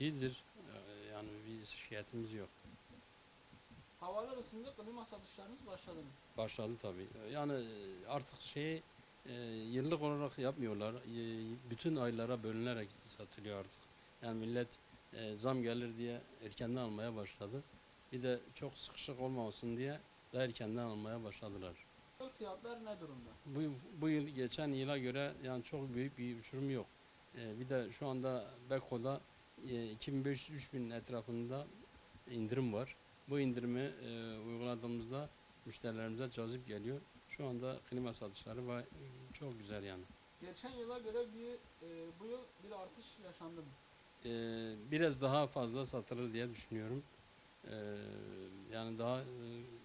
iyidir. Ee, Yani bir şikayetimiz yok. Havalar ısındı, klima satışlarınız başladı mı? Başladı tabii. Yani e, artık şeyi e, yıllık olarak yapmıyorlar. E, bütün aylara bölünerek satılıyor artık. Yani millet e, zam gelir diye erkenden almaya başladı. Bir de çok sıkışık olmasın diye daha erkenden almaya başladılar. Fiyatlar ne durumda? Bu, bu yıl geçen yıla göre yani çok büyük bir uçurum yok. E, bir de şu anda Beko'da 2500-3000 etrafında indirim var. Bu indirimi e, uyguladığımızda müşterilerimize cazip geliyor. Şu anda klima satışları çok güzel yani. Geçen yıla göre bir e, bu yıl bir artış yaşandı mı? E, biraz daha fazla satılır diye düşünüyorum. E, yani daha e,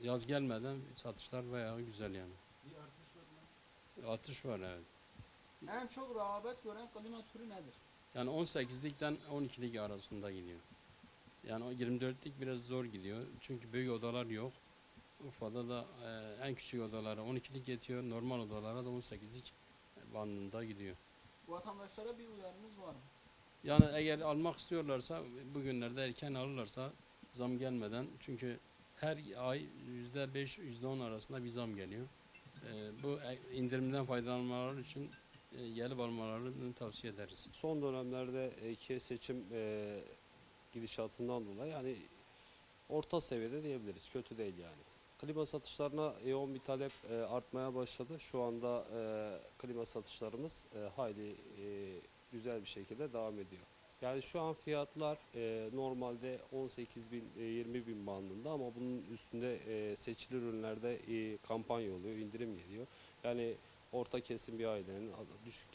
yaz gelmeden satışlar bayağı güzel yani. Bir artış var mı? Artış var evet. En çok rağbet gören klima türü nedir? Yani 18'likten 12'lik arasında gidiyor. Yani o 24'lik biraz zor gidiyor. Çünkü büyük odalar yok. Urfa'da da e, en küçük odalara 12'lik yetiyor. Normal odalara da 18'lik bandında gidiyor. Vatandaşlara bir uyarınız var mı? Yani eğer almak istiyorlarsa bugünlerde erken alırlarsa zam gelmeden çünkü her ay %5 %10 arasında bir zam geliyor. E, bu e, indirimden faydalanmaları için gelip almalarını tavsiye ederiz. Son dönemlerdeki seçim e, gidişatından dolayı yani orta seviyede diyebiliriz. Kötü değil yani. Klima satışlarına yoğun bir talep e, artmaya başladı. Şu anda e, klima satışlarımız e, hayli e, güzel bir şekilde devam ediyor. Yani şu an fiyatlar e, normalde 18 bin, e, 20 bin bandında ama bunun üstünde e, seçili ürünlerde e, kampanya oluyor, indirim geliyor. Yani orta kesim bir ailenin, düşük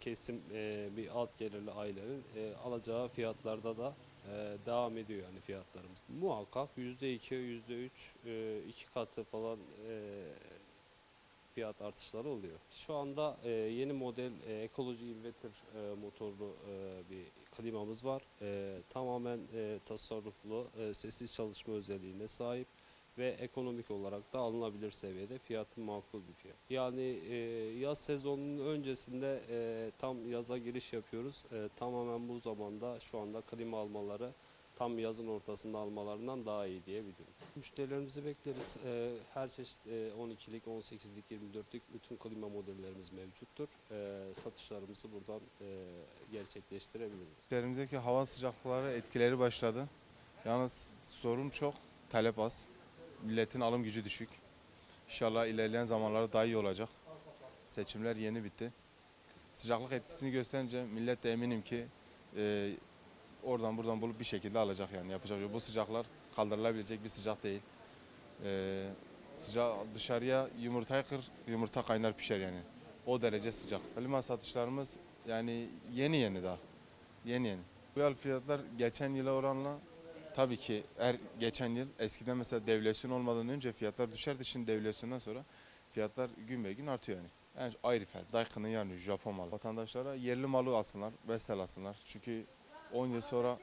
kesim e, bir alt gelirli ailenin e, alacağı fiyatlarda da e, devam ediyor yani fiyatlarımız. Muhakkak %2, %3, e, iki katı falan e, fiyat artışları oluyor. Şu anda e, yeni model e, ekoloji inverter e, motorlu e, bir klimamız var. E, tamamen e, tasarruflu, e, sessiz çalışma özelliğine sahip ve ekonomik olarak da alınabilir seviyede fiyatı makul bir fiyat. Yani e, yaz sezonunun öncesinde e, tam yaza giriş yapıyoruz. E, tamamen bu zamanda şu anda klima almaları tam yazın ortasında almalarından daha iyi diyebilirim. Müşterilerimizi bekleriz. E, her çeşit e, 12'lik, 18'lik, 24'lik bütün klima modellerimiz mevcuttur. E, satışlarımızı buradan e, gerçekleştirebiliriz. Ülkelerimizdeki hava sıcaklıkları etkileri başladı. Yalnız sorun çok, talep az. Milletin alım gücü düşük. İnşallah ilerleyen zamanlarda daha iyi olacak. Seçimler yeni bitti. Sıcaklık etkisini gösterince millet de eminim ki e, oradan buradan bulup bir şekilde alacak yani yapacak. Bu sıcaklar kaldırılabilecek bir sıcak değil. E, sıcak dışarıya yumurtayı kır, yumurta kaynar pişer yani. O derece sıcak. Klima satışlarımız yani yeni yeni daha. Yeni yeni. Bu yıl fiyatlar geçen yıla oranla tabii ki her geçen yıl eskiden mesela devlasyon olmadan önce fiyatlar düşerdi. Şimdi devlasyondan sonra fiyatlar gün be gün artıyor yani. Yani Ayrıfel, Daikin'in yani Japon malı. Vatandaşlara yerli malı alsınlar, Vestel alsınlar. Çünkü 10 yıl sonra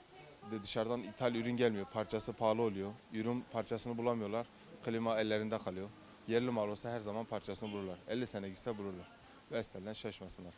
de dışarıdan ithal ürün gelmiyor. Parçası pahalı oluyor. Ürün parçasını bulamıyorlar. Klima ellerinde kalıyor. Yerli mal olsa her zaman parçasını bulurlar. 50 sene gitse bulurlar. Vestel'den şaşmasınlar.